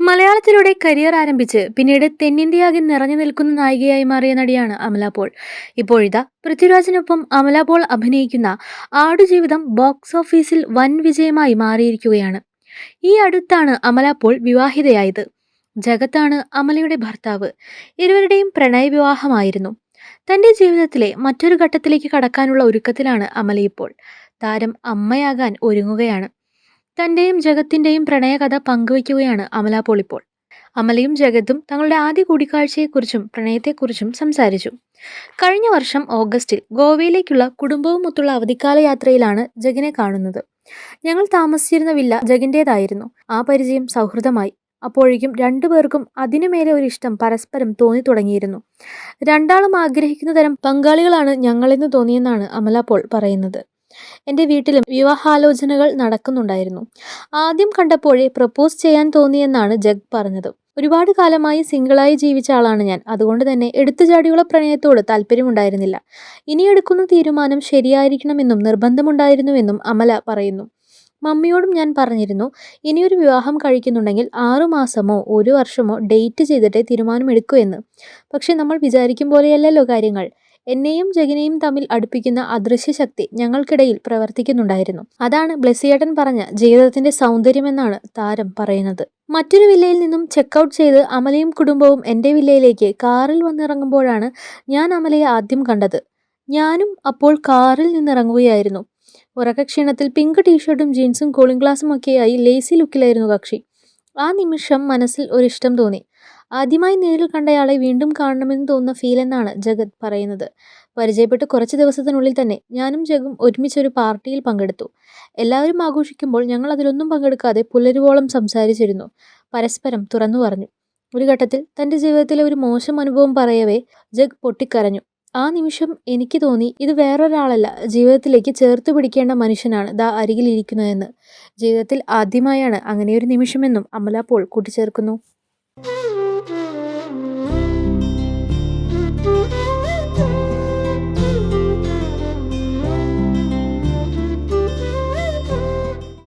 മലയാളത്തിലൂടെ career ആരംഭിച്ച് പിന്നീട് തെന്നിന്ത്യയാകെ നിറഞ്ഞു നിൽക്കുന്ന നായികയായി മാറിയ നടിയാണ് അമല പോൾ. ഇപ്പോഴിതാ പൃഥ്വിരാജിനൊപ്പം അമല പോൾ അഭിനയിക്കുന്ന ആടുജീവിതം ബോക്സ് ഓഫീസിൽ വൻ വിജയമായി മാറിയിരിക്കുകയാണ്. ഈ അടുത്താണ് അമല പോൾ വിവാഹിതയായത്. ജഗത്താണ് അമലയുടെ ഭർത്താവ്. ഇരുവരുടെയും പ്രണയ വിവാഹമായിരുന്നു തന്റെ ജീവിതത്തിലെ മറ്റൊരു ഘട്ടത്തിലേക്ക് കടക്കാനുള്ള ഒരുക്കത്തിലാണ് അമല ഇപ്പോൾ. താരം അമ്മയാകാൻ ഒരുങ്ങുകയാണ്. തന്റെയും ജഗത്തിന്റെയും പ്രണയകഥ പങ്കുവയ്ക്കുകയാണ് അമല പോൾ അമലയും ജഗത്തും തങ്ങളുടെ ആദ്യ കൂടിക്കാഴ്ചയെക്കുറിച്ചും പ്രണയത്തെക്കുറിച്ചും സംസാരിച്ചു. കഴിഞ്ഞ വർഷം ഓഗസ്റ്റിൽ ഗോവയിലേക്കുള്ള കുടുംബവുമൊത്തുള്ള അവധിക്കാല യാത്രയിലാണ് ജഗിനെ കാണുന്നത്. ഞങ്ങൾ താമസിച്ചിരുന്ന വില്ല ജഗിന്റേതായിരുന്നു ആ പരിചയം സൗഹൃദമായി. അപ്പോഴേക്കും രണ്ടുപേർക്കും അതിനുമേലെ ഒരു ഇഷ്ടം പരസ്പരം തോന്നി തുടങ്ങിയിരുന്നു. രണ്ടാളും ആഗ്രഹിക്കുന്ന തരം പങ്കാളികളാണ് ഞങ്ങളെന്ന് തോന്നിയെന്നാണ് അമല പോൾ പറയുന്നത്. എന്റെ വീട്ടിലും വിവാഹാലോചനകൾ നടക്കുന്നുണ്ടായിരുന്നു. ആദ്യം കണ്ടപ്പോഴേ പ്രപ്പോസ് ചെയ്യാൻ തോന്നിയെന്നാണ് ജഗ് പറഞ്ഞത്. ഒരുപാട് കാലമായി സിംഗിളായി ജീവിച്ച ആളാണ് ഞാൻ. അതുകൊണ്ട് തന്നെ എടുത്തുചാടിയുള്ള പ്രണയത്തോട് താല്പര്യമുണ്ടായിരുന്നില്ല. ഇനി എടുക്കുന്ന തീരുമാനം ശരിയായിരിക്കണമെന്നും നിർബന്ധമുണ്ടായിരുന്നുവെന്നും അമല പറയുന്നു. മമ്മിയോടും ഞാൻ പറഞ്ഞിരുന്നു ഇനിയൊരു വിവാഹം കഴിക്കുന്നുണ്ടെങ്കിൽ ആറുമാസമോ ഒരു വർഷമോ ഡേറ്റ് ചെയ്തിട്ടേ തീരുമാനമെടുക്കൂ എന്ന്. പക്ഷെ നമ്മൾ വിചാരിക്കും പോലെയല്ലല്ലോ കാര്യങ്ങൾ. എന്നെയും ജഗിനെയും തമ്മിൽ അടുപ്പിക്കുന്ന അദൃശ്യ ശക്തി ഞങ്ങൾക്കിടയിൽ പ്രവർത്തിക്കുന്നുണ്ടായിരുന്നു. അതാണ് ബ്ലെസിയേട്ടൻ പറഞ്ഞ ജീവിതത്തിന്റെ സൗന്ദര്യമെന്നാണ് താരം പറയുന്നത്. മറ്റൊരു വില്ലയിൽ നിന്നും ചെക്കൗട്ട് ചെയ്ത് അമലയും കുടുംബവും എന്റെ വില്ലയിലേക്ക് കാറിൽ വന്നിറങ്ങുമ്പോഴാണ് ഞാൻ അമലയെ ആദ്യം കണ്ടത്. ഞാനും അപ്പോൾ കാറിൽ നിന്നിറങ്ങുകയായിരുന്നു. ഉറക്കക്ഷീണത്തിൽ പിങ്ക് ടീഷർട്ടും ജീൻസും കൂളിംഗ് ഗ്ലാസും ഒക്കെയായി ലേസി ലുക്കിലായിരുന്നു കക്ഷി. ആ നിമിഷം മനസ്സിൽ ഒരിഷ്ടം തോന്നി. ആദ്യമായി നേരിൽ കണ്ടയാളെ വീണ്ടും കാണണമെന്ന് തോന്നുന്ന ഫീൽ എന്നാണ് ജഗത് പറയുന്നത്. പരിചയപ്പെട്ട് കുറച്ച് ദിവസത്തിനുള്ളിൽ തന്നെ ഞാനും ജഗും ഒരുമിച്ചൊരു പാർട്ടിയിൽ പങ്കെടുത്തു. എല്ലാവരും ആഘോഷിക്കുമ്പോൾ ഞങ്ങൾ അതിലൊന്നും പങ്കെടുക്കാതെ പുലരുവോളം സംസാരിച്ചിരുന്നു. പരസ്പരം തുറന്നു പറഞ്ഞു. ഒരു ഘട്ടത്തിൽ തന്റെ ജീവിതത്തിലെ ഒരു മോശം അനുഭവം പറയവേ ജഗ് പൊട്ടിക്കരഞ്ഞു. ആ നിമിഷം എനിക്ക് തോന്നി ഇത് വേറൊരാളല്ല ജീവിതത്തിലേക്ക് ചേർത്ത് പിടിക്കേണ്ട മനുഷ്യനാണ് ദാ അരികിലിരിക്കുന്നതെന്ന്. ജീവിതത്തിൽ ആദ്യമായാണ് അങ്ങനെയൊരു നിമിഷമെന്നും അമല പോൾ കൂട്ടിച്ചേർക്കുന്നു.